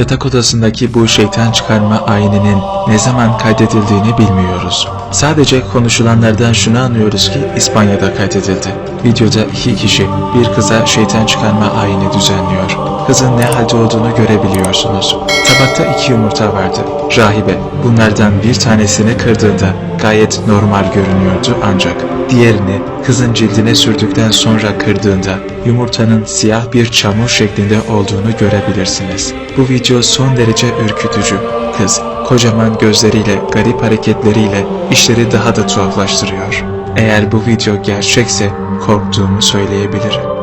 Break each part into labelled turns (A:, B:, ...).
A: yatak odasındaki bu şeytan çıkarma ayininin ne zaman kaydedildiğini bilmiyoruz. Sadece konuşulanlardan şunu anlıyoruz ki İspanya'da kaydedildi. Videoda iki kişi bir kıza şeytan çıkarma ayini düzenliyor. Kızın ne halde olduğunu görebiliyorsunuz. Tabakta iki yumurta vardı. Rahibe bunlardan bir tanesini kırdığında gayet normal görünüyordu ancak diğerini kızın cildine sürdükten sonra kırdığında yumurtanın siyah bir çamur şeklinde olduğunu görebilirsiniz. Bu video son derece ürkütücü. Kız kocaman gözleriyle garip hareketleriyle işleri daha da tuhaflaştırıyor. Eğer bu video gerçekse korktuğumu söyleyebilirim.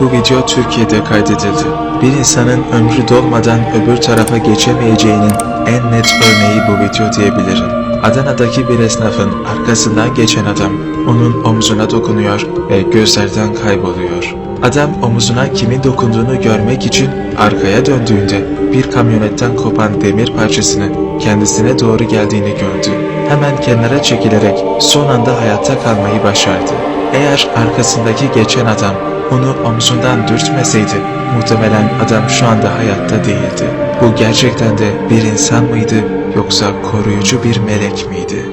A: Bu video Türkiye'de kaydedildi. Bir insanın ömrü dolmadan öbür tarafa geçemeyeceğinin en net örneği bu video diyebilirim. Adana'daki bir esnafın arkasından geçen adam onun omzuna dokunuyor ve gözlerden kayboluyor. Adam omuzuna kimin dokunduğunu görmek için arkaya döndüğünde bir kamyonetten kopan demir parçasını kendisine doğru geldiğini gördü. Hemen kenara çekilerek son anda hayatta kalmayı başardı. Eğer arkasındaki geçen adam onu omzundan dürtmeseydi muhtemelen adam şu anda hayatta değildi. Bu gerçekten de bir insan mıydı yoksa koruyucu bir melek miydi?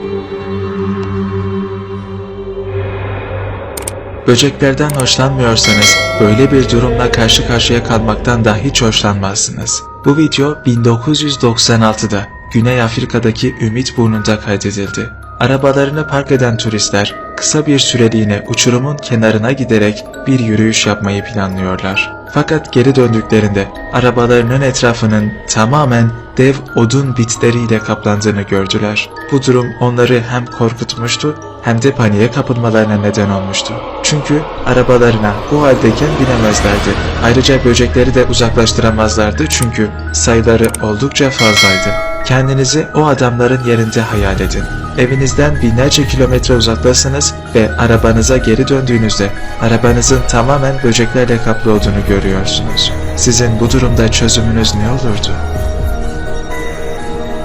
A: Böceklerden hoşlanmıyorsanız böyle bir durumla karşı karşıya kalmaktan da hiç hoşlanmazsınız. Bu video 1996'da Güney Afrika'daki Ümit Burnu'nda kaydedildi. Arabalarını park eden turistler kısa bir süreliğine uçurumun kenarına giderek bir yürüyüş yapmayı planlıyorlar. Fakat geri döndüklerinde arabalarının etrafının tamamen dev odun bitleriyle kaplandığını gördüler. Bu durum onları hem korkutmuştu hem de paniğe kapılmalarına neden olmuştu. Çünkü arabalarına bu haldeyken binemezlerdi. Ayrıca böcekleri de uzaklaştıramazlardı çünkü sayıları oldukça fazlaydı. Kendinizi o adamların yerinde hayal edin. Evinizden binlerce kilometre uzaktasınız ve arabanıza geri döndüğünüzde arabanızın tamamen böceklerle kaplı olduğunu görüyorsunuz. Sizin bu durumda çözümünüz ne olurdu?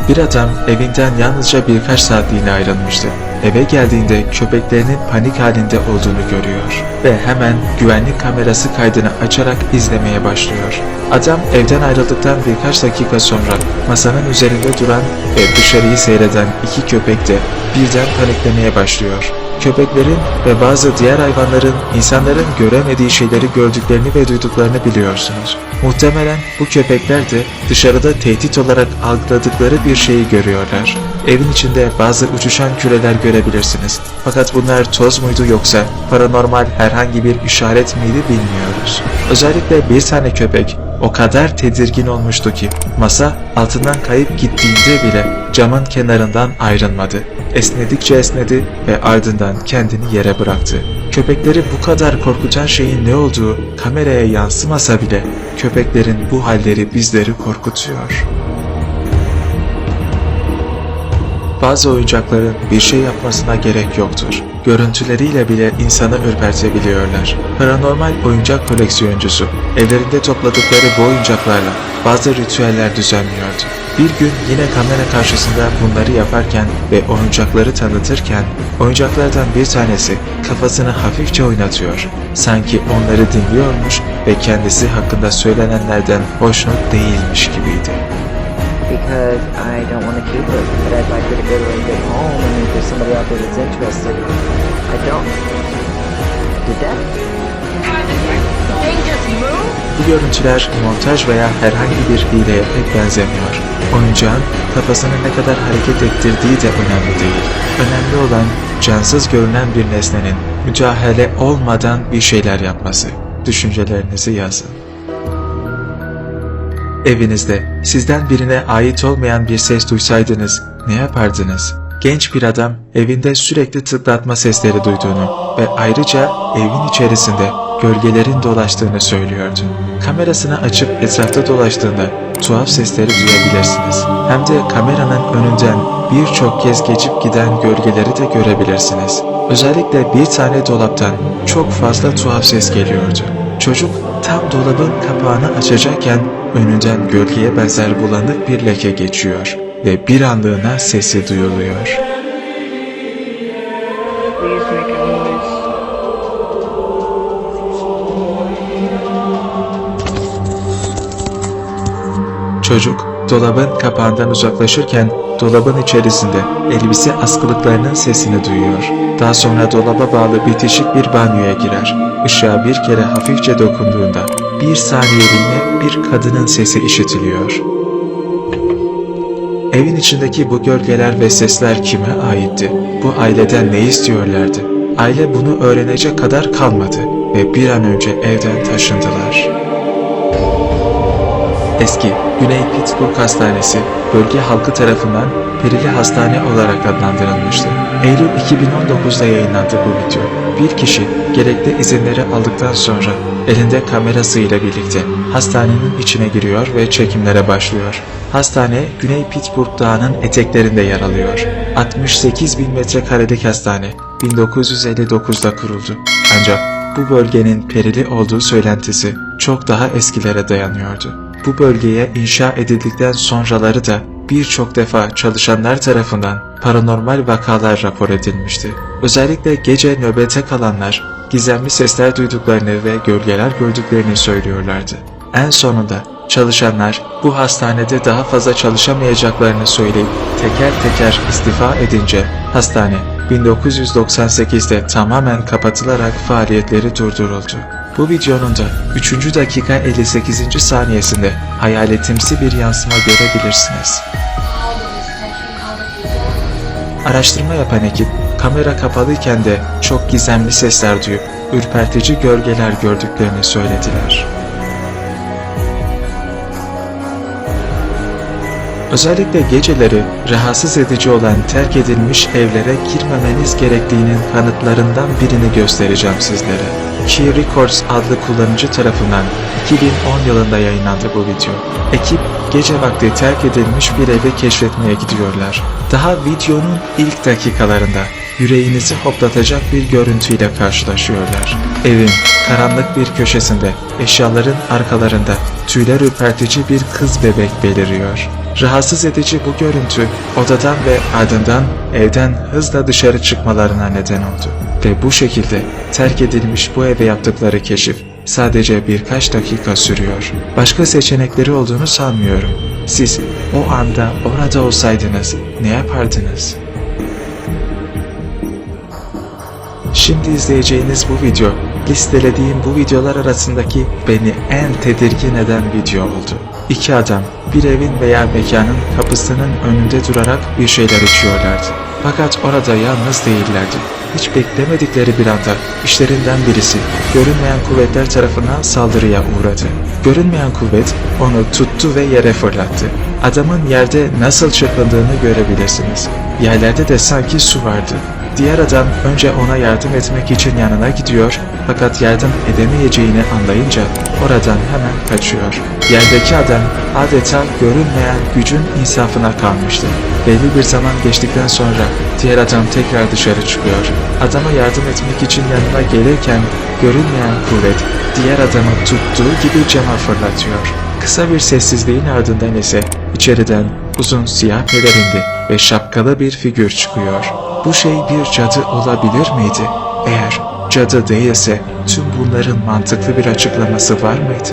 A: Bir adam evinden yalnızca birkaç saatliğine ayrılmıştı. Eve geldiğinde köpeklerinin panik halinde olduğunu görüyor ve hemen güvenlik kamerası kaydını açarak izlemeye başlıyor. Adam evden ayrıldıktan birkaç dakika sonra masanın üzerinde duran ve dışarıyı seyreden iki köpek de birden paniklemeye başlıyor. Köpeklerin ve bazı diğer hayvanların insanların göremediği şeyleri gördüklerini ve duyduklarını biliyorsunuz. Muhtemelen bu köpekler de dışarıda tehdit olarak algıladıkları bir şeyi görüyorlar. Evin içinde bazı uçuşan küreler görebilirsiniz. Fakat bunlar toz muydu yoksa paranormal herhangi bir işaret miydi bilmiyoruz. Özellikle bir tane köpek o kadar tedirgin olmuştu ki masa altından kayıp gittiğinde bile camın kenarından ayrılmadı. Esnedikçe esnedi ve ardından kendini yere bıraktı. Köpekleri bu kadar korkutan şeyin ne olduğu kameraya yansımasa bile köpeklerin bu halleri bizleri korkutuyor. Bazı oyuncakların bir şey yapmasına gerek yoktur. Görüntüleriyle bile insanı ürpertebiliyorlar. Paranormal oyuncak koleksiyoncusu evlerinde topladıkları bu oyuncaklarla bazı ritüeller düzenliyordu. Bir gün yine kamera karşısında bunları yaparken ve oyuncakları tanıtırken oyuncaklardan bir tanesi kafasını hafifçe oynatıyor. Sanki onları dinliyormuş ve kendisi hakkında söylenenlerden hoşnut değilmiş gibiydi.
B: Because I don't want to keep it, but I'd like to go to a good home and if there's somebody out there that's interested, I don't. Did that?
A: Bu görüntüler montaj veya herhangi bir hileye pek benzemiyor. Oyuncağın kafasını ne kadar hareket ettirdiği de önemli değil. Önemli olan cansız görünen bir nesnenin müdahale olmadan bir şeyler yapması. Düşüncelerinizi yazın. Evinizde sizden birine ait olmayan bir ses duysaydınız ne yapardınız? Genç bir adam evinde sürekli tıklatma sesleri duyduğunu ve ayrıca evin içerisinde gölgelerin dolaştığını söylüyordu. Kamerasını açıp etrafta dolaştığında tuhaf sesleri duyabilirsiniz. Hem de kameranın önünden birçok kez geçip giden gölgeleri de görebilirsiniz. Özellikle bir tane dolaptan çok fazla tuhaf ses geliyordu. Çocuk tam dolabın kapağını açacakken önünden gölgeye benzer bulanık bir leke geçiyor ve bir anlığına sesi duyuluyor. Çocuk dolabın kapağından uzaklaşırken dolabın içerisinde elbise askılıklarının sesini duyuyor. Daha sonra dolaba bağlı bitişik bir banyoya girer. Işığa bir kere hafifçe dokunduğunda bir saniyeliğine bir kadının sesi işitiliyor. Evin içindeki bu gölgeler ve sesler kime aitti? Bu aileden ne istiyorlardı? Aile bunu öğrenecek kadar kalmadı ve bir an önce evden taşındılar. Eski Güney Pittsburgh Hastanesi bölge halkı tarafından Perili Hastane olarak adlandırılmıştı. Eylül 2019'da yayınlandı bu video. Bir kişi gerekli izinleri aldıktan sonra elinde kamerasıyla birlikte hastanenin içine giriyor ve çekimlere başlıyor. Hastane Güney Pittsburgh Dağı'nın eteklerinde yer alıyor. 68 bin metrekarelik hastane 1959'da kuruldu. Ancak bu bölgenin perili olduğu söylentisi çok daha eskilere dayanıyordu. Bu bölgeye inşa edildikten sonraları da birçok defa çalışanlar tarafından paranormal vakalar rapor edilmişti. Özellikle gece nöbete kalanlar gizemli sesler duyduklarını ve gölgeler gördüklerini söylüyorlardı. En sonunda çalışanlar bu hastanede daha fazla çalışamayacaklarını söyleyip teker teker istifa edince hastane 1998'de tamamen kapatılarak faaliyetleri durduruldu. Bu videonun da 3. dakika 58. saniyesinde hayaletimsi bir yansıma görebilirsiniz. Araştırma yapan ekip kamera kapalıyken de çok gizemli sesler duyup ürpertici gölgeler gördüklerini söylediler. Özellikle geceleri rahatsız edici olan terk edilmiş evlere girmemeniz gerektiğinin kanıtlarından birini göstereceğim sizlere. Key Records adlı kullanıcı tarafından 2010 yılında yayınlandı bu video. Ekip gece vakti terk edilmiş bir evi keşfetmeye gidiyorlar. Daha videonun ilk dakikalarında yüreğinizi hoplatacak bir görüntüyle karşılaşıyorlar. Evin karanlık bir köşesinde eşyaların arkalarında tüyler ürpertici bir kız bebek beliriyor. Rahatsız edici bu görüntü odadan ve ardından evden hızla dışarı çıkmalarına neden oldu. Ve bu şekilde terk edilmiş bu eve yaptıkları keşif sadece birkaç dakika sürüyor. Başka seçenekleri olduğunu sanmıyorum. Siz o anda orada olsaydınız ne yapardınız? Şimdi izleyeceğiniz bu video, listelediğim bu videolar arasındaki beni en tedirgin eden video oldu. İki adam bir evin veya mekanın kapısının önünde durarak bir şeyler içiyorlardı. Fakat orada yalnız değillerdi. Hiç beklemedikleri bir anda işlerinden birisi görünmeyen kuvvetler tarafından saldırıya uğradı. Görünmeyen kuvvet onu tuttu ve yere fırlattı. Adamın yerde nasıl çırpındığını görebilirsiniz. Yerlerde de sanki su vardı. Diğer adam önce ona yardım etmek için yanına gidiyor fakat yardım edemeyeceğini anlayınca oradan hemen kaçıyor. Yerdeki adam adeta görünmeyen gücün insafına kalmıştı. Belli bir zaman geçtikten sonra diğer adam tekrar dışarı çıkıyor. Adama yardım etmek için yanına gelirken görünmeyen kuvvet diğer adamı tuttuğu gibi cama fırlatıyor. Kısa bir sessizliğin ardından ise içeriden uzun siyah pelerindi ve şapkalı bir figür çıkıyor. Bu şey bir cadı olabilir miydi? Eğer cadı değilse tüm bunların mantıklı bir açıklaması var mıydı?